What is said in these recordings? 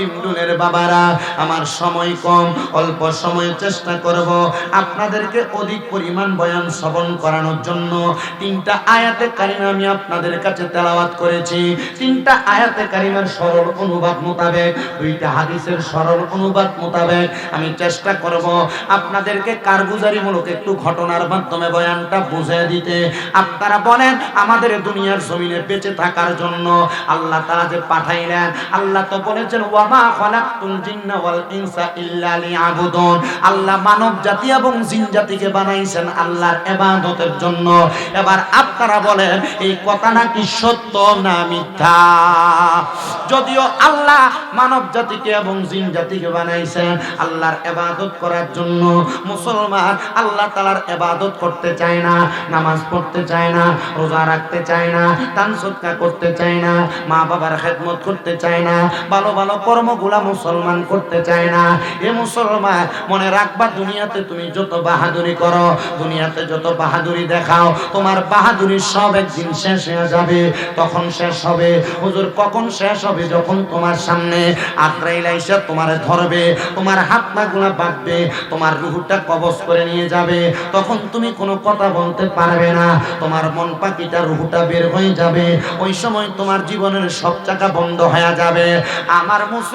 ডিমডুলের বাবারা, আমার সময় কম, অল্প সময়ে চেষ্টা করব আপনাদেরকে অধিক পরিমাণ বয়ান শ্রবণ করানোর জন্য। তিনটা আয়াতে কারিমা আমি আপনাদের কাছে তেলাওয়াত করেছি। তিনটা আয়াতে কারিমার সরল অনুবাদ মোতাবেক, দুইটা হাদিসের সরল অনুবাদ মোতাবেক আমি চেষ্টা করব আপনাদেরকে কারগুজারিমূলক একটু ঘটনার মাধ্যমে বয়ানটা বুঝিয়ে দিতে। আপনারা বলেন, আমাদের দুনিয়ার জমিনে বেঁচে থাকার জন্য আল্লাহ তাআলা যে পাঠাইলেন, আল্লাহ তো বলেছেন ওয়ামা খালাকতুল জিন্না ওয়াল ইনসা ইল্লা লিয়াবুদুন। আল্লাহ মানব জাতি এবং জিন জাতিকে বানাইছেন আল্লাহর ইবাদতের জন্য। এবার আপনারা বলেন, এই সত্য না মিথ্যা? যদিও আল্লাহ মানব জাতিকে এবং জিন জাতিকে বানাইছেন আল্লাহর ইবাদত করার জন্য। মুসলমান আল্লাহ তাআলার ইবাদত করতে চায় না, নামাজ পড়তে চায় না, রোজা রাখতে চায় না, দান করতে চায় না মা বাবার খেদমত করতে চায় না, ভালো ভালো কর্মগুলা মুসলমান করতে চায় না। এ মুসলমান, মনে রাখবা, দুনিয়াতে তুমি যত বাহাদুরি করো, দুনিয়াতে যত বাহাদুরি দেখাও, তোমার বাহাদুরি সব একদিন শেষ হয়ে যাবে, তখন শেষ হবে। হুজুর, কখন শেষ হবে? যখন তোমার সামনে আত্রাইল আইসা তোমার ধরবে, তোমার হাত পা গুলা বাঁধবে, তোমার রুহুটা কবজ করে নিয়ে যাবে, তখন তুমি কোনো কথা বলতে পারবে না। তোমার মন পাখিটা রুহুটা বের হয়ে যাবে, ওই সময় তোমার জীবনের সব চাকা বন্ধ হয়ে যাবে। আমার মুসলমান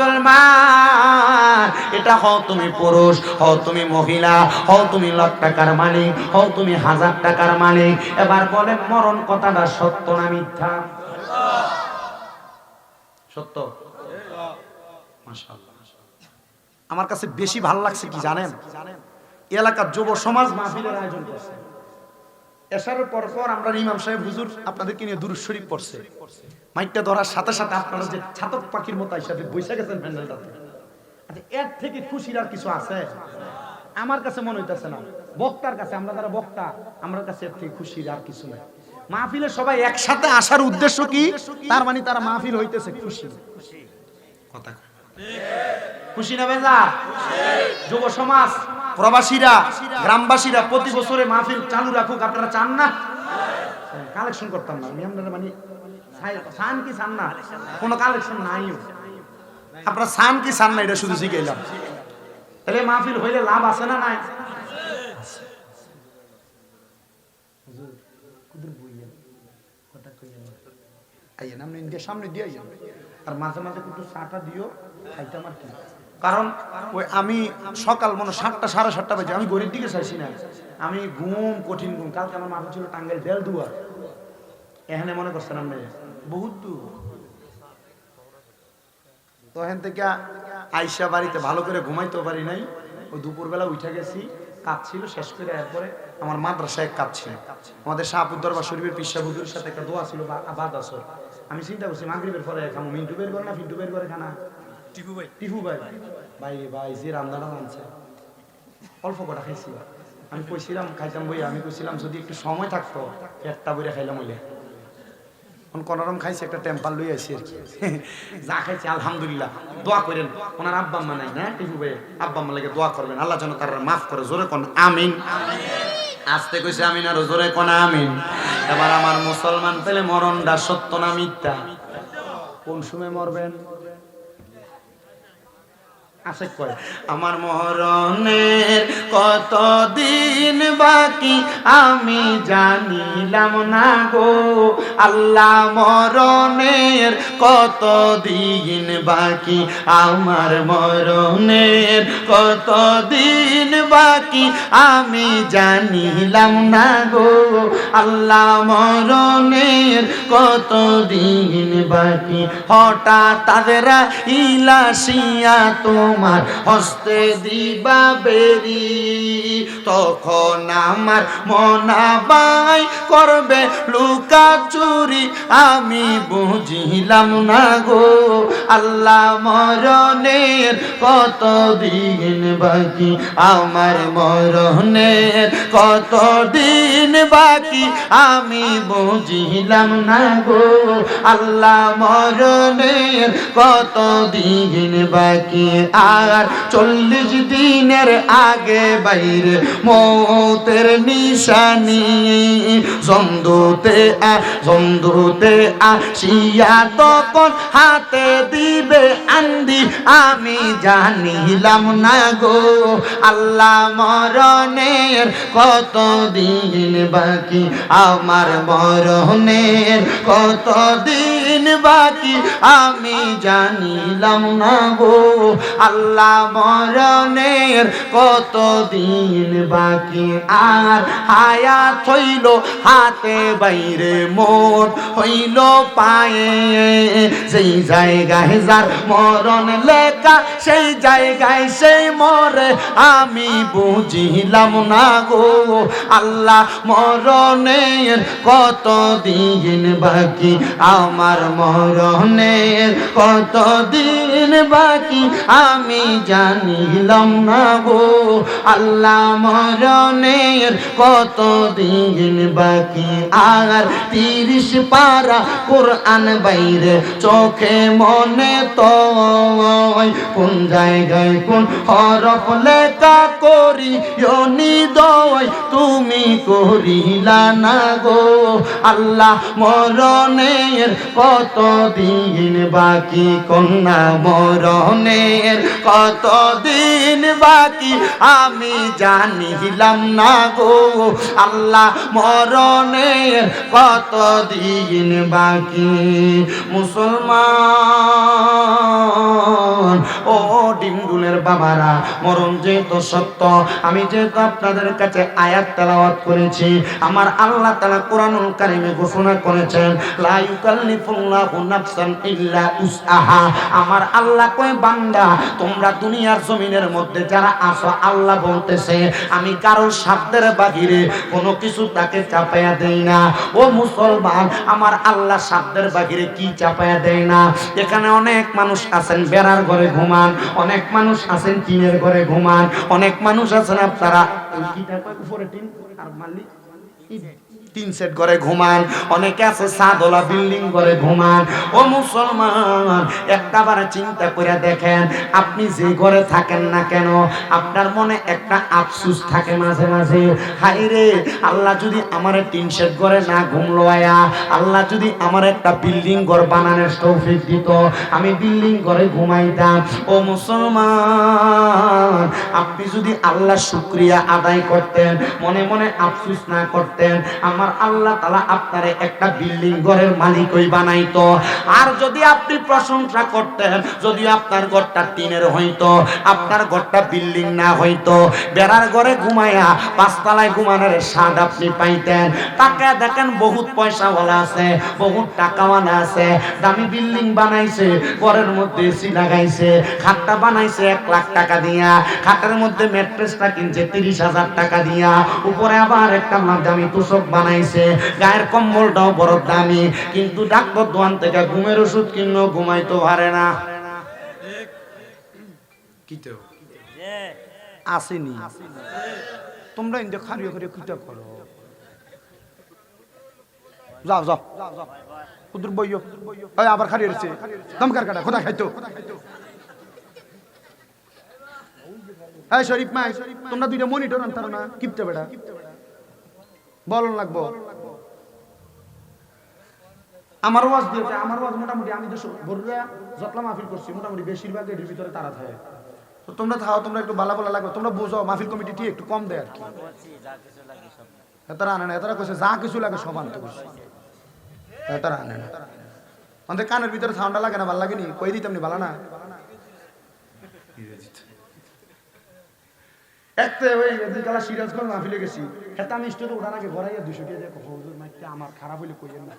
এটা হও তুমি পুরুষ, হও তুমি মহিলা, হও তুমি লাখ টাকার মালিক, হও তুমি হাজার টাকার মালিক। এবার বলে মরণ কথাটা সত্য না মিথ্যা? সত্য? আমার কাছে বেশি ভালো লাগছে কি জানেন? এলাকার যুব সমাজ মাহফিলের আয়োজন করছে। এসারের পর পর আমরা ইমাম সাহেব হুজুর আপনাদেরকে নিয়ে দূর শরীফ পড়ছে। মাইকটা ধরার সাথে সাথে আপনারা যে ছাতক পাখির মতো হিসাবে বসে গেছেন প্যান্ডেলটাতে আচ্ছা এর থেকে খুশির আর কিছু আছে? আমার কাছে মনে হইতেছে না। বক্তার কাছে আমরা যারা বক্তা আমার কাছে এর থেকে খুশির আর কিছু নাই। মাহফিলে সবাই একসাথে আসার উদ্দেশ্য কি? তার মানে তারা মাহফিল হইতেছে খুশি। কথা খুশি না বেজা যুব সমাজ? প্রবাসীরা, গ্রামবাসীরা প্রতি বছরে মাহফিল চালু রাখুক, আপনারা চান না? কালেকশন করতাম না, আমি আপনারা মানে চান কি, চান না? কোনো কালেকশন নাইও আপনারা চান কি, চান না, এটা শুধু শিখাইলাম। তাহলে মাহফিল হইলে লাভ আছে না নাই? সামনে দিয়ে আর মাঝে মাঝে একটু চাটা দিও খাইতে আমার কি। কারণ ওই আমি সকাল মনে সাতটা, সাড়ে সাতটা বাজে, আমি গরিব দিকে চাইছি না। আমি ঘুম কঠিন ঘুম, কালকে আমার মাথা ছিল টাঙ্গাইল বেল দুয়ার এখানে মনে করছেন আপনি? বহুত থেকে আইসা বাড়িতে ভালো করে ঘুমাইতেও পারি নাই। ওই দুপুরবেলা উঠে গেছি, কাঁদছিল, শেষ করে এরপরে আমার মাদ্রাসায় কাঁদছিল আমাদের শাহপুর বা শরীফের পিসা হুজুরের সাথে একটা দোয়া ছিল, বা আবাদ আসর। আমি চিন্তা করছি, মাগরিবের পরে খামো, মিন্টু বের করে না, ফিন্টু বের করে খানা? টিপু ভাই। টিপু ভাই ভাই রে ভাই, যে রান্নাটা আনছে অল্প কটা খাইছি আমি কইছিলাম, খাইতাম বই আমি কইছিলাম যদি একটু সময় থাকতো, একটা বইরা খাইলাম হইলে। কোন কোনরকম খাইছে, একটা টেম্পার লই আইছি আর কি। যা খাইছে, আলহামদুলিল্লাহ। দোয়া করেন, ওনার আব্বা আম্মা নাই না টিপু ভাই? আব্বা আম্মা লাগে দোয়া করবেন। আল্লাহ যেন তারা মাফ করে, জোরে কোন আমিন। আস্তে কইছে আমিন আর জোরে কোন আমিন। এবার আমার মুসলমান পেলে মরণটা সত্য না মিথ্যা? কোন সময় মরবেন? আছে আমার মরণের কত দিন বাকি আমি জানিলাম না গো। আল্লাহ মরণের কত দিন বাকি আমার মরণের কত দিন বাকি আমি জানিলাম না গো। আল্লাহ মরণের কত দিন বাকি হঠাৎ তাদের ইলাসিয়া তোমার হস্তে দিবা বেরি, তখন আমার মনাবাই করবে লুকা চুরি। আমি বুঝিলাম না গো, আল্লাহ মরণের কত দিন বাকি? আমার মরণের কত দিন বাকি? আমি বুঝিলাম না গো, আল্লাহ মরণের কত দিন বাকি? আর চল্লিশ দিনের আগে বাইরে মৌতের নিশানি। জন্দুতে আ জন্দুতে আসিয়া তখন হাতে দিবে আন্দি। আমি জানিলাম না গো, আল্লাহ মরণের কত দিন বাকি? আমার মরণের কত দিন বাকি? আমি জানিলাম না গো, আল্লাহ মরণের কত দিন বাকি? আর হায়াত হইল হাতে বাইরে মোর হইল পায়ে। সেই জায়গায় যার মরণ লেখা, সেই জায়গায় সেই মরে। আমি বুঝিলাম না গো, আল্লাহ মরণের কত দিন বাকি? আমার মরণের কত দিন বাকি? আমি জানিলাম না গো, আল্লাহ মরণের কত দিন বাকি? আর তিরিশ পারা কোরআন বাইরে চোখে মনে তো কোন জায়গায় কোন হরফ লেখা করি নিদয় তুমি করিলা না গো, আল্লাহ মরণের কত দিন বাকি? কন্যা মরণের কত দিন বাকি আমি জানিলাম না গো। আল্লাহ মরণের কত দিন বাকি? মুসলমান, ও ডিমডুলের বাবারা, মরণ যেহেতু সত্য, আমি যেহেতু আপনাদের কাছে আয়াত তেলাওয়াত করেছি, আমার আল্লাহ তাআলা কোরআনুল কারিমে ঘোষণা করেছেন, লা ইউকাল্লিফুল্লাহু নাফসান ইল্লা উসআহা। আমার আল্লাহ কয়, বান্দা তোমরা দুনিয়ার জমিনের মধ্যে যারা আসো আল্লাহ বলতেছে, আমি কারোর সাধ্যের বাহিরে কোনো কিছু তাকে চাপায়া দেই না। ও মুসলমান, আমার আল্লাহ সাধ্যের বাহিরে কি চাপায়া দেয় না? এখানে অনেক মানুষ আছেন, বেড়ার ঘরে ঘুমান। অনেক মানুষ আছেন, টিনের ঘরে ঘুমান। অনেক মানুষ আছেন, আপনারা উপরে টিন, আর মালিক তিন সেট ঘরে ঘুমান, অনেকে আছে সাদলা বিল্ডিং ঘরে ঘুমান। ও মুসলমান, একটা বার চিন্তা করে দেখেন, আপনি যে ঘরে থাকেন না কেন, আপনার মনে একটা আফসুস থাকে মাঝে মাঝে। হাই রে, আল্লাহ যদি আমার তিন সেট ঘরে না ঘুমলো আয়া, আল্লাহ যদি আমার একটা বিল্ডিং ঘর বানানোর তৌফিক দিত, আমি বিল্ডিং ঘরে ঘুমাইতাম। ও মুসলমান, আপনি যদি আল্লাহ শুক্রিয়া আদায় করতেন, মনে মনে আফসুস না করতেন, আমার আল্লাহ তালা আপনারে একটা বিল্ডিং ঘরের মালিক ওই বানাইতো। আর যদি আপনি প্রশংসা করতেন, যদি আপনার ঘরটা টিনের হইতো, আপনার ঘরটা বিল্ডিং না হইতো, বেড়ার ঘরে ঘুমায়া পাঁচতলায় ঘুমানোর স্বাদ আপনি পাইতেন। তাকে দেখেন বহুত পয়সাওয়ালা আছে, বহুত টাকাওয়ালা আছে, দামি বিল্ডিং বানাইছে, ঘরের মধ্যে এসি লাগাইছে, খাটটা বানাইছে এক লাখ টাকা দিয়া, খাটের মধ্যে ম্যাট্রেসটা কিনছে তিরিশ হাজার টাকা দিয়া, উপরে আবার একটা দামি তোষক বানাইছে। গায়ের কম্বলটাও বড় দামি। কিন্তু ডাক্তার দোয়ান থেকে ঘুমের ওষুধ কিনো ঘুমাইতে পারে না। কিতেও আসেনি। তোমরা ইন্দে খারিয়ে খারিয়ে কিতা করো। যাও যাও। কুদুর বইও ওই আবার খারিয়ে রয়েছে দমকার কাটা? খোদা খাইতো? এই শরীফ মাই তোমরা দুইটা মনিটর আনতারো না? কিপতে বেড়া। বলন লাগবো। আমার ওয়াজ দিয়েছে আমার ওয়াজ মোটামুটি আমি তো যতলা মাহফিল করছি, মোটামুটি ভিতরে তারা থাকে। তো তোমরা থাও, তোমরা একটু বালা লাগবে, তোমরা বুঝো, মাহফিল কমিটি একটু কম দেয় আর কি। এতারা আনে না কইছে, যা কিছু লাগে সব আনতে কইছে এতারা আনে না। আমাদের কানের ভিতরে সাউন্ডটা লাগে না, ভালো লাগেনি? কই দিতাম নি ভালো না? একটা ওই এদিকালা সিরাজগঞ্জ মাহফিলে গেছি। হেতা আমি স্টোরে ওঠার আগে ঘরাইয়া দুশো টাকা দিয়ে কথা হুজুর মাইতে আমার খারাপ হইলে কইয়েন না।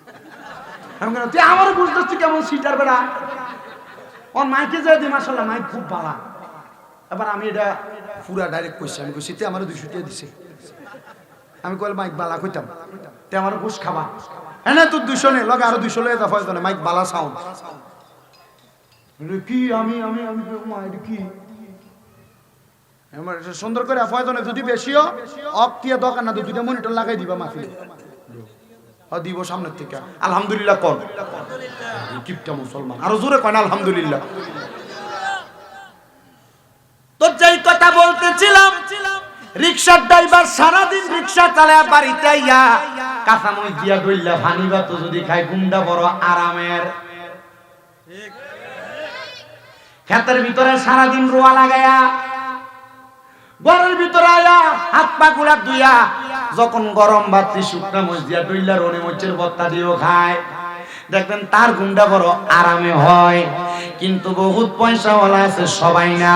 আমি কেন তুই আমারও বুঝতেছি কেমন সিটার বেড়া ওর মাইকে যায় দি মাসাল্লাহ মাইক খুব বালা। এবার আমি এটা পুরা ডাইরেক্ট কইছি আমি কইছি তুই আমারও দুশো টাকা দিছে। আমি কইল মাইক বালা কইতাম তে আমার ঘুষ খাবা। হ্যাঁ না তোর দুশো নেই লগে আরও দুশো লয়ে দফা মাইক বালা সাউন্ড কি আমি আমি আমি কি? সুন্দর করে ফয়দনে যদি বেশিও। অফ দিয়ে দরকার না দুইটা মনিটর লাগাই দিবা মাফি। দিব সামনের থেকে। আলহামদুলিল্লাহ কোন। কিপটা মুসলমান। আরও জোরে কয় না আলহামদুলিল্লাহ রিক্সার ড্রাইভার সারাদিন রিক্সা চালায় বাড়িতে আইয়া কাঁচামই দিয়া দইলা ভানি তো যদি খায় গুন্ডা বড় আরামের। ক্ষেতের ভিতরে সারাদিন রোয়া লাগায়া ঘরের ভিতরে আয়া, হাত পা গুলা দুইয়া যখন গরম ভাত শুকনা মজিয়া দইলা রনি মরিচের বত্তা দিয়েও খায়। দেখবেন তার গুন্ডা বড় আরামে হয়। কিন্তু বহুত পয়সাওয়ালা আছে, সবাই না।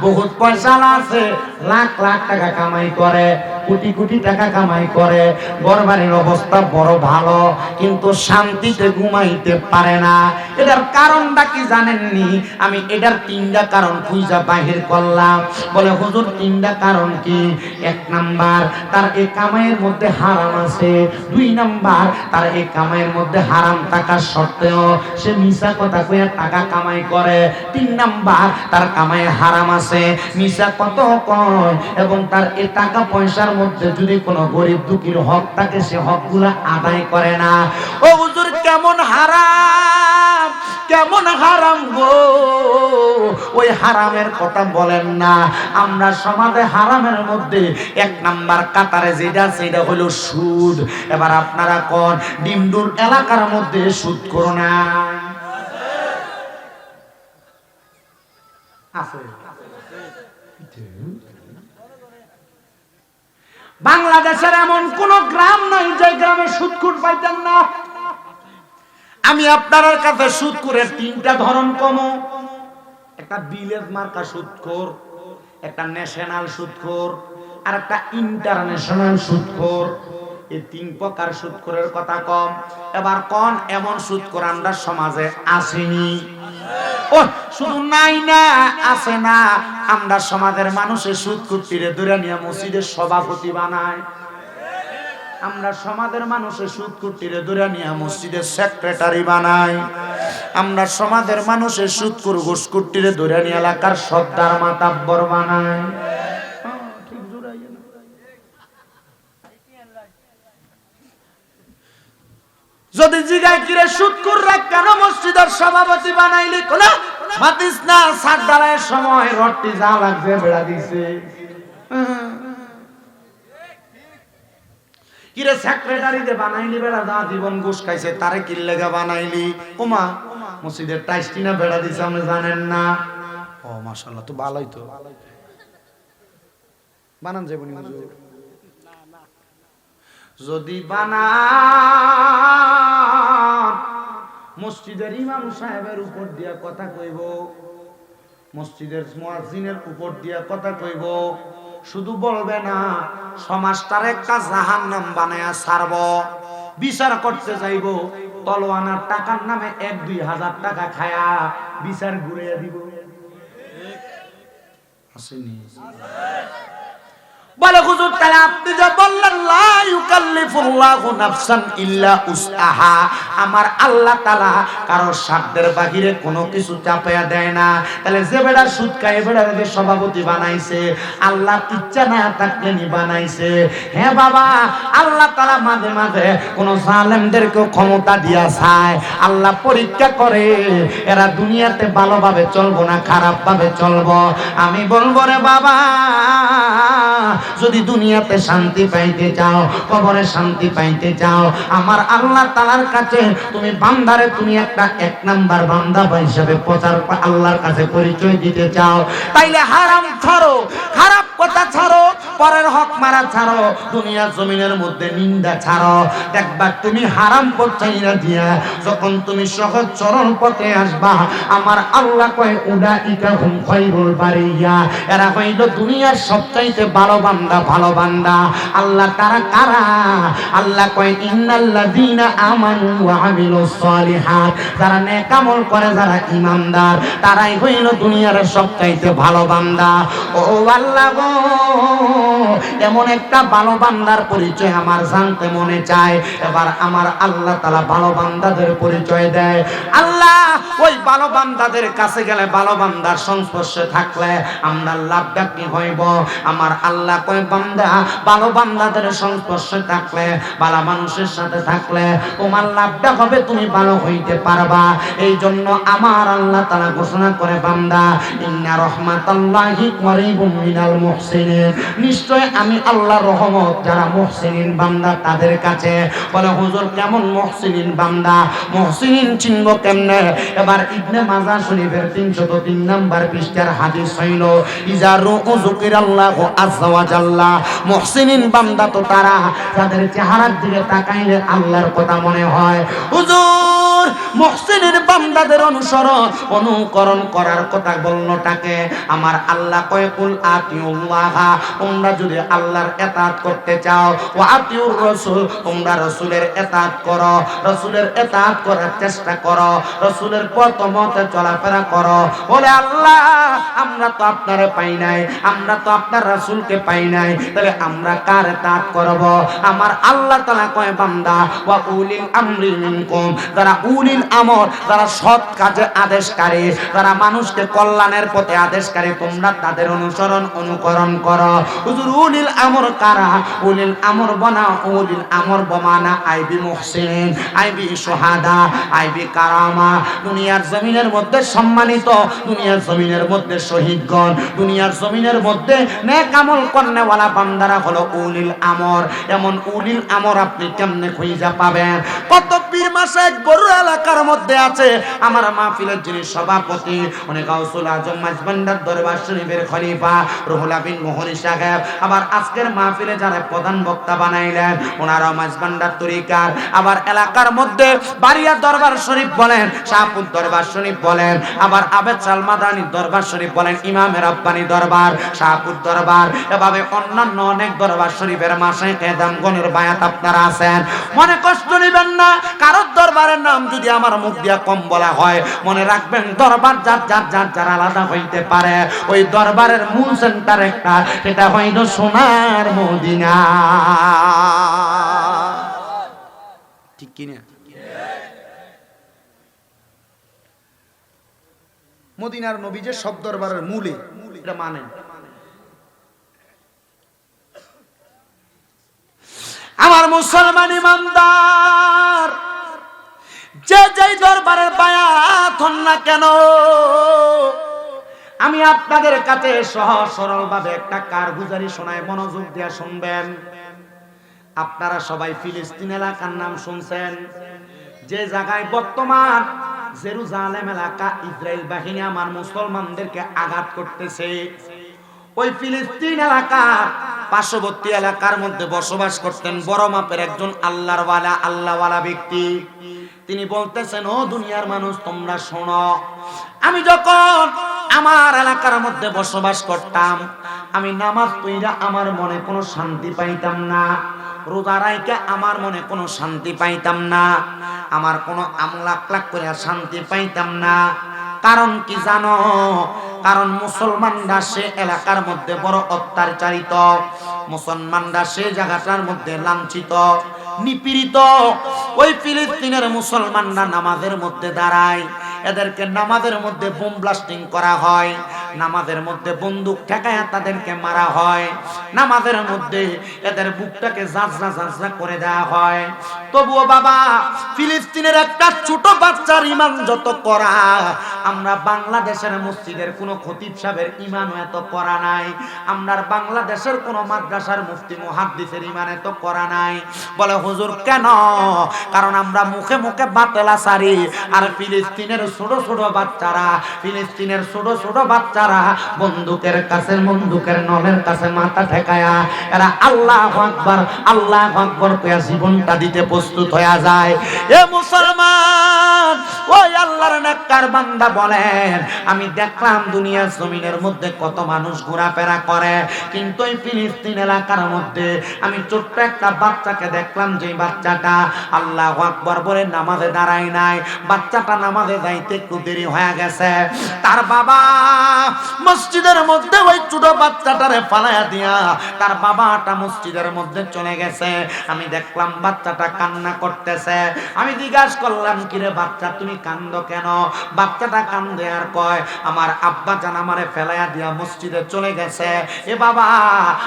বহুত পয়সাওয়ালা আছে, লাখ লাখ টাকা কামাই করে, কোটি কোটি টাকা কামাই করে। গরবারের অবস্থা বড় ভালো, কিন্তু শান্তিতে ঘুমাইতে পারে না। এটার কারণটা কি জানেননি? আমি এটার তিনটা কারণ খুঁজা বাহির করলাম। বলে, হুজুর, তিনটা কারণ কি? এক নাম্বার, তার এই কামাইয়ের মধ্যে হারাম আছে। দুই নাম্বার, তার এই কামাইয়ের মধ্যে হারাম থাকা সত্ত্বেও সে মিশা কথা কইয়া টাকা কামাই করে। তিন নাম্বার, তার কামায় হারাম আছে। মিশা কত কয়? এবং তার এ টাকা পয়সার মধ্যে যদি কোনো গরিব দুঃখীর হক থাকে, সে হকগুলা আদায় করে না। ও হুজুর, কেমন হারাম? কেমন হারাম গো? ওই হারামের কথা বলেন না। আমরা সমাজে হারামের মধ্যে এক নাম্বার কাতারে যেটা, সেটা হলো সুদ। এবার আপনারা কোন, ডিমডুর এলাকার মধ্যে সুদ করো না। বাংলাদেশের এমন কোন গ্রাম নাই যে গ্রামে সুদকুট পাইতেন না। আমি আপনার কাছে সুদকুরের তিনটা ধরন কম। একটা বিলেজ মার্কা সুদখোর একটা ন্যাশনাল সুদখোর আর একটা ইন্টারন্যাশনাল সুদখোর এই তিন প্রকার সুদখোরের কথা কম। এবার কোন এমন সুদখোর আমরা সমাজে আসেনি? ও শুধু নাই না, আছে না। আমরা সমাজের মানুষের সুদ কুটিরে ধরে নিয়ে মসজিদের সভাপতি বানায় আমরা সমাজের মানুষের সুদ কুটিরে ধরে নিয়ে মসজিদের সেক্রেটারি বানাই। আমরা সমাজের মানুষের সুদ কুর ঘুষ কুটিরে ধরে নিয়ে এলাকার সর্দার মাতাব্বর বানাই যদি জিগায় কিরে সুৎকুর রাখ কেন মসজিদের সভাপতি বানাইলি কোনা মাতিস না, সাত দাঁড়ায় সময় রটি যা লাগবে বেড়া দিছে। কিরে সেক্রেটারি দে বানাইলি বেড়া? যা জীবন ঘুষ খাইছে, তারে কি লেগা বানাইলি? ওমা, মসজিদের টাইসটি না বেড়া দিছে আপনি জানেন না? ও, মাশাআল্লাহ, তো ভালোই তো। বানান যাবনি হুজুর যদি বানান, মসজিদের ইমাম সাহেবের উপর দিয়া কথা কইব, মসজিদের মুয়াজ্জিনের উপর দিয়া কথা কইব শুধু বলবে না, সমাজটার একটা জাহান নাম বানায় ছাড়ব। বিচার করতে যাইব। তলোয়ানার টাকার নামে এক দুই হাজার টাকা খায়া বিচার ঘুরে দিব। আসেনি। বলে, হুজুর, তাহলে আপনি যে বললেন, লা নাফসান ইল্লা উসআহা, আমার আল্লাহ তাআলা কারও সাধ্যের বাহিরে কোনো কিছু চাপায়া দেয় না। তাহলে যে বেড়া সুদ খায় বেড়ার যে সভাপতি বানাইছে আল্লাহ ইচ্ছা না থাকলে নি বানাইছে। হ্যাঁ বাবা, আল্লাহ তাআলা মাঝে মাঝে কোন জালেমদেরকে ক্ষমতা দিয়া চায়, আল্লাহ পরীক্ষা করে, এরা দুনিয়াতে ভালোভাবে চলবো না খারাপ ভাবে চলবো। আমি বলব রে বাবা যদি দুনিয়াতে শান্তি পাইতে চাও, কবরে শান্তি পাইতে চাও, আমার আল্লাহ তালার কাছে তুমি বান্দারে তুমি একটা এক নাম্বার বান্দা হিসাবে প্রচার আল্লাহর কাছে পরিচয় দিতে চাও, তাইলে হারাম ছাড়ো খারাপ কথা ছাড়ো, পরের হক মারা ছাড়ো, দুনিয়ার জমিনের মধ্যে নিন্দা ছাড়ো। একবার তুমি হারাম পথ না দিয়া যখন তুমি সহজ চরণ পথে আসবা, আমার আল্লাহ কয় উডা ইকা হুম খৈরুল বাড়িয়া এরা হইল দুনিয়ার সবচাইতে ভালো বান্দা ভালো বান্দা। আল্লাহ তারা কারা? আল্লাহ কয়, ইন্নাল্লাযীনা আমানু ওয়া আমিলুস সালিহাত। যারা নেক আমল করে, যারা ঈমানদার, তারাই হইল দুনিয়ার সবচাইতে ভালো বান্দা। ও আল্লাহ এমন একটা ভালো বান্দার পরিচয় আমার জানতে মনে চায়। এবার আমার আল্লাহ তালা ভালো বান্দাদের পরিচয় দেয়। আল্লাহ, ওই ভালো বান্দাদের কাছে গেলে ভালো বান্দার সংস্পর্শে থাকলে আমরা লাভটা কি হইব? আমার আল্লাহ কয়, বান্দা, ভালো বান্দাদের সংস্পর্শে থাকলে, ভালো মানুষের সাথে থাকলে তোমার লাভটা হবে, তুমি ভালো হইতে পারবা। এই জন্য আমার আল্লাহ তালা ঘোষণা করে, বান্দা, ইন্না করিবুম মিনাল নিশ্চয় আমি আল্লাহর রহমত, যারা মুহসিনিন বান্দা তাদের কাছে বলে, হুজুর, কেমন মুহসিনিন বান্দা? মুহসিনিন চিনব কেমনে? এবার ইবনে মাজাহ শরীফের 303 নাম্বার পৃষ্ঠার হাদিস হইল ইজারু উযুকির আল্লাহ মুহসিনিন বান্দা তো তারা যাদের চেহারার দিকে তাকাইলে আল্লাহর কথা মনে হয়, হুজুর মুহসিনের বান্দাদের অনুসরণ, অনুকরণ করার কথা বলনোটাকে আমার আল্লাহ কয়, কুল আতিউল্লাহ তোমরা যদি আল্লাহর এতাত করতে চাও ও আতিউর রসুল, তোমরা রসুলের এতাত করো। রসুলের এতাত করার চেষ্টা করো। রসুলের চলাফেরা করো। বলে, আল্লাহ, আমরা তো আপনারে পাই নাই, আমরা তো আপনার রসুলকে পাই নাই। তাহলে আমরা কার এতাত করব? আমার আল্লাহ তাআলা কয়, বান্দা উলিল আমরি মিনকুম, যারা উলিল আমর, যারা সৎ কাজে আদেশকারী, যারা মানুষকে কল্যাণের পথে আদেশকারী, তোমরা তাদের অনুসরণ অনুকরণ করো। হুজুর, উলিল আমর কারা? উলিল আমর বনা, উলিল আমর বমানা, আইবি মুহসিন, আইবি সোহাদা, আইবি কারামা। দুনিয়ার জমিনের মধ্যে সম্মানিত, দুনিয়ার জমিনের মধ্যে শহীদগণ, দুনিয়ার জমিনের মধ্যে নেক আমল কর্নেওয়ালা বান্দারা হলো উলিল আমর। এমন উলিল আমর আপনি কেমনে খুঁজা পাবেন? কত পীর মাসে গরু এলাকার মধ্যে আছে। আমার মাহফিলের যিনি সভাপতি, উনি গাউসুল আজম মাঝবান্ডার দরবার শরীফের খলিফা রুহুল আবিন মোহনী সাহেব। আবার আজকের মাহফিলে যারা প্রধান বক্তা বানাইলেন ওনারা মাঝবান্ডার তরিকার। আবার এলাকার মধ্যে বাড়িয়া দরবার শরীফ বলেন, শাহপুর দরবার শরীফ বলেন, আবার আবেদ সালমাদানি দরবার শরীফ বলেন ইমামের আব্বানি দরবার, শাহপুর দরবার, এভাবে অন্যান্য অনেক দরবার শরীফের মাসে কেদামগণের বায়াত আপনারা আছেন। মনে কষ্ট নেবেন না কারোর দরবারের নাম যদি আমার মুখ দিয়া কম বলা হয়, মনে রাখবেন দরবার যার যার যার যার আলাদা হইতে পারে। ওই দরবারের মূল সেন্টার একটা, সেটা হইল সোনার মদিনা। ঠিক কিনা? মদিনার নবী যে সব দরবারের মূলে, এটা মানেন আমার মুসলমান ইমানদার যে যেই দরবারের বায়াত না কেন, আমি আপনাদের কাছে সহজ সরল ভাবে একটা কারগুজারি শোনায়, মনোযোগ দিয়ে শুনবেন। আপনারা সবাই ফিলিস্তিন এলাকার নাম শুনছেন। যে জায়গায় বর্তমান জেরুজালেম এলাকা ইসরায়েল বাহিনী আমার মুসলমানদেরকে আঘাত করতেছে, ওই ফিলিস্তিন এলাকার পার্শ্ববর্তী এলাকার মধ্যে বসবাস করতেন বড় মাপের একজন আল্লাহর ওয়ালা, আল্লাহওয়ালা ব্যক্তি। তিনি বলতেছেন, ও দুনিয়ার মানুষ, তোমরা শোনো, আমি যখন আমার এলাকার মধ্যে বসবাস করতাম, আমি নামাজ পইরা আমার মনে কোনো শান্তি পাইতাম না, রোজা রাইকে আমার মনে কোনো শান্তি পাইতাম না, আমার কোনো আমলাক লাক করে শান্তি পাইতাম না। কারণ কি জানো? কারণ মুসলমানরা সে এলাকার মধ্যে বড় অত্যাচারিত, মুসলমানরা সে জায়গাটার মধ্যে লাঞ্ছিত। নিপীড়িত। ওই ফিলিস্তিনের মুসলমানরা নামাজের মধ্যে দাঁড়ায়। এদেরকে নামাজের মধ্যে বোম ব্লাস্টিং করা হয়। নামাজের মধ্যে বন্দুক ঠেকায় তাদেরকে মারা হয়। নামাজের মধ্যে এদের বুকটাকে জাজরা জাজরা করে দেওয়া হয়। তবুও বাবা, ফিলিস্তিনের একটা ছোট বাচ্চার ইমান যত করা আমরা বাংলাদেশের মসজিদের কোন খতিব সাহেবের ইমানও এত করা নাই। আমরা বাংলাদেশের কোন মাদ্রাসার মুফতি মুহাদ্দিসের ইমান এত করা নাই। বলে, হুজুর, কেন? কারণ আমরা মুখে মুখে বাতেলা সারি। আর ফিলিস্তিনের ছোট ছোট বাচ্চারা, ফিলিস্তিনের ছোট ছোট বাচ্চারা বন্দুকের কাছে, বন্দুকের নলের কাছে মাথা ঠেকায়া, এরা আল্লাহ আকবার, আল্লাহ আকবর কয়া জীবনটা দিতে প্রস্তুত হয়ে যায়। এ মুসলমান, ওই আল্লাহর নেককার বান্দা বলেন, আমি দেখলাম দুনিয়ার জমিনের মধ্যে কত মানুষ ঘোরাফেরা করে। কিন্তু এই ফিলিস্তিন এলাকার মধ্যে আমি ছোট্ট একটা বাচ্চাকে দেখলাম যে বাচ্চাটা আল্লাহ আকবর বলে নামাজে দাঁড়ায় নাই। বাচ্চাটা নামাজে যাইতে একটু দেরি হয়ে গেছে। তার বাবা মসজিদের মধ্যে ওই ছোট বাচ্চাটারে ফালাইয়া দিয়া তার বাবাটা মসজিদের মধ্যে চলে গেছে। আমি দেখলাম বাচ্চাটা কান্না করতেছে। আমি জিজ্ঞাসা করলাম, কিরে বাচ্চা, তুমি কান্দ কেন? বাচ্চাটা কান্দে আর কয়, আমার আব্বা জান আমারে ফেলাইয়া দিয়া মসজিদে চলে গেছে। এ বাবা,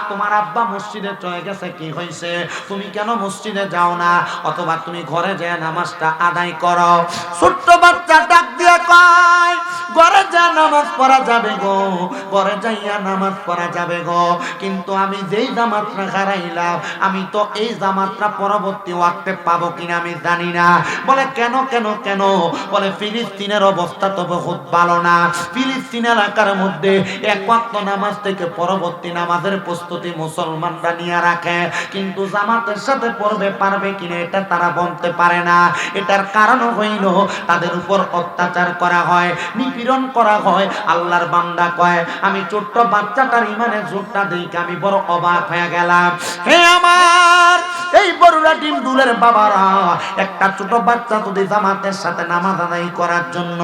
তোমার আব্বা মসজিদে চলে গেছে, কি হয়েছে তুমি কেন মসজিদে যাও না? অথবা তুমি ঘরে যে নামাজটা আদায় করো। ছোট্ট বাচ্চা ডাক দিয়ে কয়, ঘরে যে নামাজ পড়া যাবে গো, ঘরে যাইয়া নামাজ পড়া যাবে গো। কিন্তু আমি যেই জামাতটা হারাইলাম, আমি তো এই জামাতটা পরবর্তী ওয়াক্তে পাবো কিনা আমি জানি না। বলে, কেন কেন কেন? বলে, ফিলিস্তিনের অবস্থা তো বহুত ভালো না। ফিলিস্তিন এলাকার মধ্যে এক ওয়াক্ত নামাজ থেকে পরবর্তী নামাজের প্রস্তুতি মুসলমানরা নিয়ে রাখে। কিন্তু জামাতের সাথে পড়বে, পারবে কিনা এটা তারা বলতে পারে না। এটার কারণ হইল তাদের উপর অত্যাচার করা হয়, নিপীড়ন করা হয়। আল্লাহর বান্দা কয়, আমি ছোট্ট বাচ্চাটার ইমানে জোরটা দেখে আমি বড় অবাক হয়ে গেলাম। হে আমার এই বড়রা ডিম দুলের বাবারা, একটা ছোট বাচ্চা যদি জামাতের সাথে নামাজ আদায় করার জন্য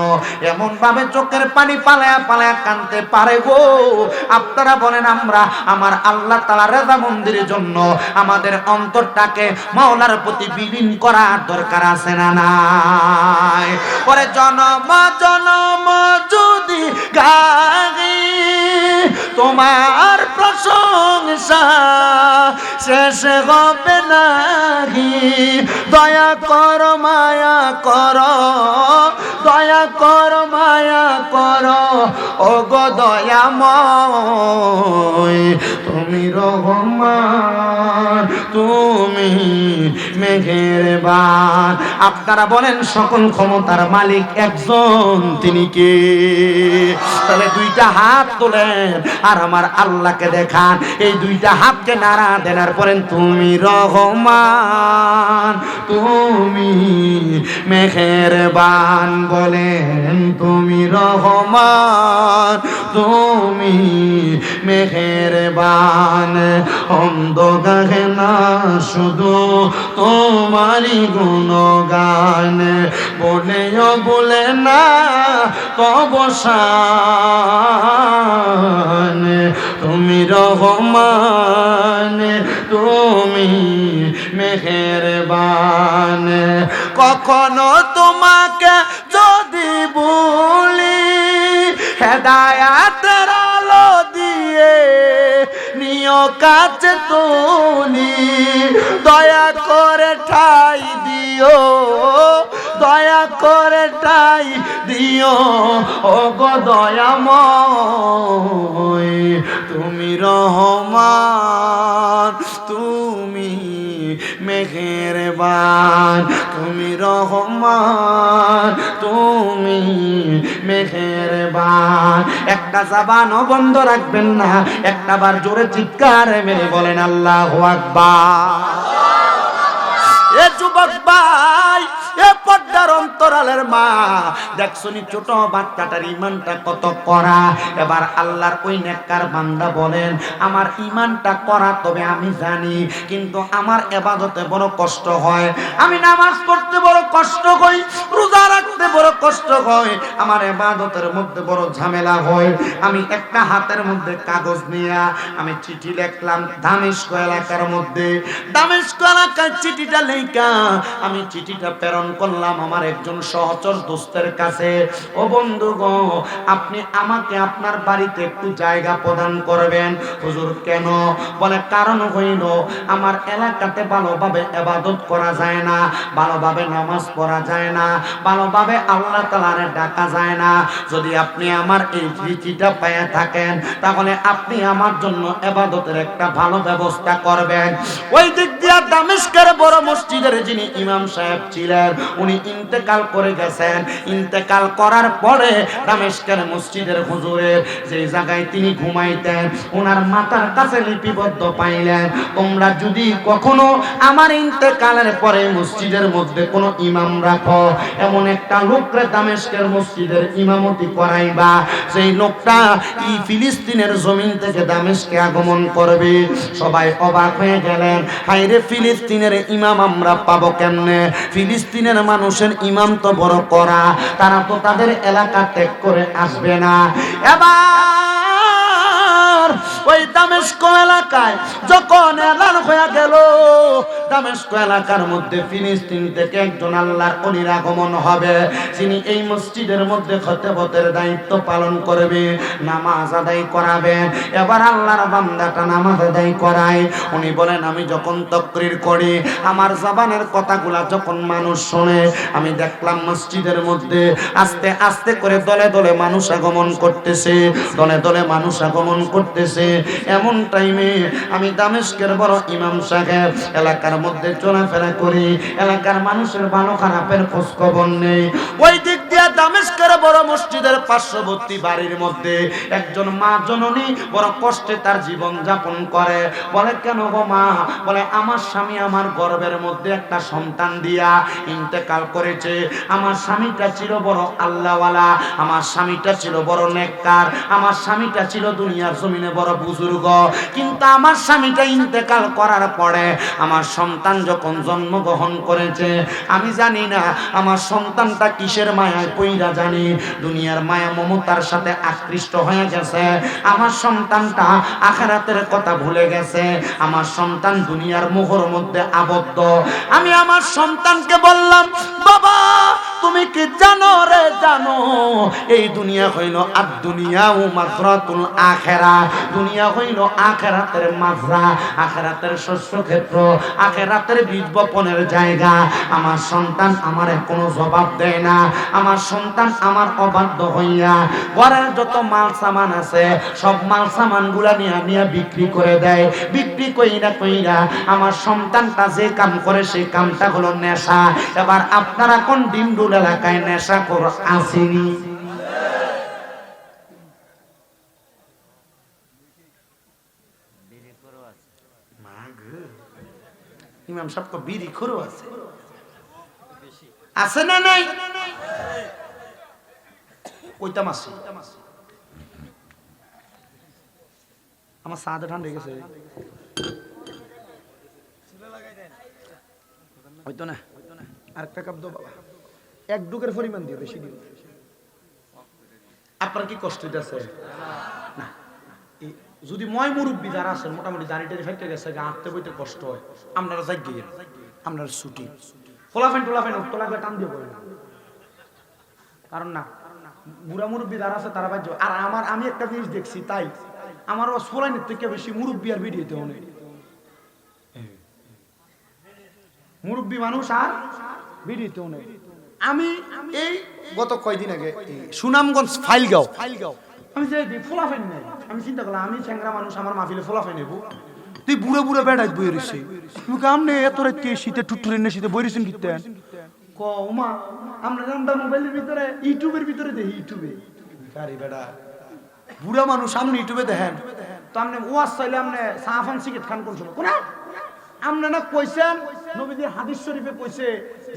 এমন ভাবে চোখের পানি পালায়া পালায়া কানতে পারে গো। আপনারা বলেন আমরা আমার আল্লাহ তালা রেজা মন্দিরের জন্য আমাদের অন্তরটাকে মাওলার প্রতি বিলীন করার দরকার আছে না নাই? পরে জনম জনম যদি গাই তোমার প্রশংসা শেষ হবে নাহি দয়া কর, মায়া কর, দয়া কর, মায়া কর। ও গো দয়াময়, তুমি রহমান, তুমি মেঘেরবান আপনারা বলেন সকল ক্ষমতার মালিক একজন, তিনি কে? তাহলে দুইটা হাত তোলেন আর আমার আল্লাহকে দেখান। এই দুইটা হাতকে নাড়া দেনার পরেন তুমি রহমান তুমি মেঘেরবান বলেন তুমি রহমান, তুমি মেঘেরবান অন্ধ গাহে না, শুধু তোমারই গুণগান। বলেও বলে না তবসান তুমি রহমান, তুমি মেহেরবান। কখনো তোমাকে যদি বলি, হেদায়াতের আলো দিয়ে নিয় কাছে তুলি দয়া করে ঠাই দিও, দয়া করে ঠাই দিও। ও গো দয়াময়, তুমি রহমান, তুমি মেহেরবান, তুমি রহমান, তুমি মেহেরবান। একটা জাবানও বন্ধ রাখবেন না, একটা বার জোরে চিৎকার মেরে বলেন আল্লাহ আকবার। পর্দার অন্তরালের মা। দেখছনি ছোট বাচ্চাটার ইমানটা কত করা এবার আল্লাহর ওই নেককার বান্দা বলেন, আমার ইমানটা করা তবে আমি জানি, কিন্তু আমার এবাদতে বড় কষ্ট হয়। আমি নামাজ পড়তে বড় কষ্ট হই রোজা রাখতে বড় কষ্ট হয়। আমার এবাদতের মধ্যে বড় ঝামেলা হয়। আমি একটা হাতের মধ্যে কাগজ নিয়ে আমি চিঠি লিখলাম দামেস্ক এলাকার মধ্যে। দামেস্ক এলাকার চিঠিটা লেখা, আমি চিঠিটা প্রেরণ করলাম আমার একজন সহচর দোস্তের কাছে, ও বন্ধু আপনি আমাকে আপনার বাড়িতে একটু জায়গা প্রদান করবেন। হুজুর, কেন? বলে, কারণ হইল আমার এলাকাতে ভালোভাবে এবাদত করা যায় না, ভালোভাবে নামাজ পড়া যায় না, ভালোভাবে আল্লাহ তালারে ডাকা যায় না। যদি আপনি আমার এই চিঠিটা পেয়ে থাকেন, তাহলে আপনি আমার জন্য এবাদতের একটা ভালো ব্যবস্থা করবেন। ওই দিক দিয়া দামেস্কের বড় মসজিদের যিনি ইমাম সাহেব ছিলেন, উনি ইন্তেকাল করে গেছেন। ইন্তেকাল করার পরে দামেস্কের মসজিদের হুজুরের যে জায়গায় তিনি ঘুমাইতেন, ওনার মাথার কাছে লিপিবদ্ধ পাইলেন। তোমরা যদি কখনো আমার ইন্তেকালের পরে মসজিদের মধ্যে কোনো ইমাম রাখো, এমন একটা লোকরে দামেস্কের মসজিদের ইমামতি করাইবা। সেই লোকটা ই ফিলিস্তিনের জমিন থেকে দামেস্কে আগমন করবে? সবাই অবাক হয়ে গেলেন। হাইরে ফিলিস্তিনের ইমাম আমরা পাবো কেমনে? ফিলিস্তিনের মানুষের ইমাম তো বড় করা তারা তো তাদের এলাকা ত্যাগ করে আসবে না। এবার ওই দামেস্ক এলাকায় যখন এলান হয়ে গেল, দামেস্ক এলাকার মধ্যে ফিলিস্তিন থেকে একজন আল্লাহর অলির আগমন হবে। যিনি এই মসজিদের মধ্যে খতেবতের দায়িত্ব পালন করবে, নামাজ আদায় করাবেন এবার আল্লাহর বান্দাটা নামাজ আদায় করায়। উনি বলেন, আমি যখন তকরির করি, আমার জবানের কথাগুলা যখন মানুষ শোনে, আমি দেখলাম মসজিদের মধ্যে আস্তে আস্তে করে দলে দলে মানুষ আগমন করতেছে, দলে দলে মানুষ আগমন করতেছে। এমন টাইমে আমি দামেস্কের বড় ইমাম সাহেব, এলাকার মধ্যে চলাফেরা করি, এলাকার মানুষের ভালো খারাপের খোঁজ খবর নেই। ওই দিক দিয়ে দামেস্কের বড় মসজিদের পার্শ্ববর্তী বাড়ির মধ্যে একজন মা জননী বড় কষ্টে তার জীবন যাপন করে। বলে, কেন গো মা? বলে, আমার স্বামী আমার গর্বের মধ্যে একটা সন্তান দিয়া ইন্তেকাল করেছে। আমার স্বামীটা ছিল বড় আল্লাহওয়ালা, আমার স্বামীটা ছিল বড় নেককার, আমার স্বামীটা ছিল দুনিয়ার জমিনে বড় বুজুর্গ। কিন্তু আমার স্বামীটা ইন্তেকাল করার পরে আমার সন্তান যখন জন্মগ্রহণ করেছে, আমি জানি না আমার সন্তানটা কিসের মায়ায় পইরা জানি। দুনিয়ার মায়া মমতার সাথে আকৃষ্ট হয়ে গেছে। আমার সন্তানটা আখারাতের কথা ভুলে গেছে। আমার সন্তান দুনিয়ার মোহর মধ্যে আবদ্ধ। আমি আমার সন্তানকে বললাম, বাবা তুমি কি জানো রে জানো? এই দুনিয়া হইল আর দুনিয়া ও মাজরাতুল আখেরা। দুনিয়া হইল আখেরাতের মাজরা আখেরাতের শস্য ক্ষেত্র আখেরাতের বীজ বপনের জায়গা। আমার সন্তান আমার কোনো জবাব দেয় না। আমার সন্তান আমার অবাধ্য হইয়া ঘরের যত মাল সামান আছে, সব মাল সামানগুলা নিয়ে নিয়ে বিক্রি করে দেয়। বিক্রি কইরা কইরা আমার সন্তানটা যে কাম করে সেই কামটা হলো নেশা। এবার আপনারা কোন ডিমডুল এলাকায় নেশা কর, আসেনি। ইমাম সাহেব তো বিড়ি আছে। আছে না নাই? কইতাম আছে আমার সাদে ঠান্ডা গেছে। না? আরেকটা কাপ দাও। এক ডুকের পরিমাণ দিও, বেশি দিও। আপনার কি কষ্ট না যদি ময় মুরব্বী যারা আছেন, মোটামুটি দাঁড়িয়ে ফেটে গেছে, গা হাঁটতে বইতে কষ্ট হয়, আপনারা যাই গিয়ে, আপনার ছুটি। ফোলাফেন টোলাফেন উঠতে লাগলে টান দিয়ে পড়ে কারণ না, বুড়া মুরব্বী যারা আছে, তারা বাজ্য আর আমার, আমি একটা জিনিস দেখছি, তাই। আমার ও সোলাইনের থেকে বেশি মুরব্বী আর ভিডিওতে মনে মুরব্বী মানুষ আর ভিডিওতে মনে আমি এই গত কয়দিন আগে সুনামগঞ্জ ফাইলগাঁও। ফাইলগাঁও আমি যে দেখি ফোলাফাইন নাই আমি চিন্তা করলাম আমি চ্যাংরা মানুষ আমার মাহফিলে ফোলাফাইন নেব তুই বুড়ে বুড়ে বেড়াই বই রইছে। তুমি কামনে এত রাতে শীতে টুটুরে নে শীতে বই রইছেন কিতেন ক উমা আমরা মোবাইলের ভিতরে ইউটিউবের ভিতরে দেখি ইউটিউবে। আরে বেড়া বুড়া মানুষ সামনে ইউটিউবে দেখেন। তো আপনি ওয়াজ চাইলে আপনি সাহাফান সিকেট খান করছিল কোন? আপনি না কইছেন নবীদের হাদিস শরীফে কইছে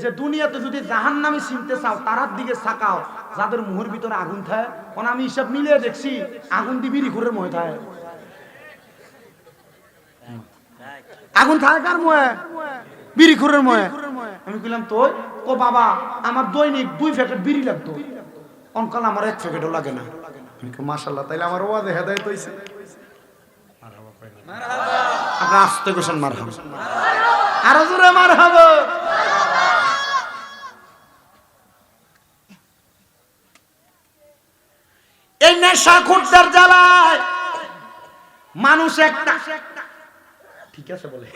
যে দুনিয়াতে যদি জাহান্নামী চিনতে চাও তারার দিকে সাকাও যাদের মুহের ভিতরে আগুন থাকে কারণ আমি হিসাব মিলিয়ে দেখছি আগুন দিবি রিখুরের মহে থাকে। আগুন থাকে কার মহে বিড়ি খুরের মহে আমি তোর? কো বাবা আমার দৈনিক দুই প্যাকেট বিড়ি লাগতো। অনকাল আমার এক প্যাকেটও লাগে না। মাশাআল্লাহ তাইলে আমার ওয়াজে হেদায়েত হইছে। আপনার আসতে কোশন মার হাব আরও জোরে মার হাব এই নেশা খুঁটার জ্বালায়। মানুষ একটা। ঠিক আছে বলে।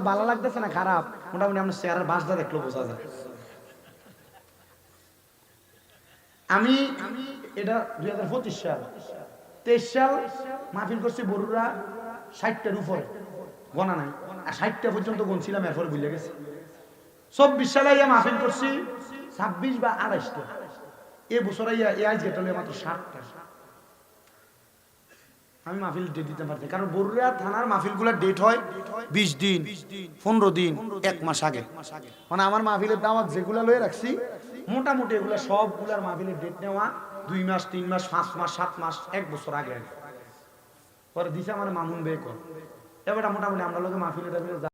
ভালো লাগতেছে না খারাপ? মোটামুটি আপনার আমি, এটা দুই হাজার পঁচিশ সাল। তেইশ সাল মাহফিল করছি বড়ুরা ষাটটার উপরে। গণা নাই। আর ষাটটা পর্যন্ত গনছিলাম এরপরে ভুলে গেছি। চব্বিশ সালে ইয়া মাহফিল করছি, ছাব্বিশ বা আড়াইশটা। এ বছর ইয়া এ আজ গেটলে মাত্র ষাটটা। আমি মাহফিল ডেট দিতে পারছি কারণ বরুড়া থানার মাহফিলগুলোর ডেট হয় বিশ দিন, পনেরো দিন, এক মাস আগে। মানে আমার মাহফিলের দাওয়াত যেগুলো লয়ে রাখছি, মোটামুটি এগুলো সবগুলার মাহফিলের ডেট নেওয়া দুই মাস, তিন মাস, পাঁচ মাস, সাত মাস, এক বছর আগে আগে। পরে দিছে আমার মামুন বে কর। এবার মোটামুটি আমরা লোকে মাহফিলে টাফিলে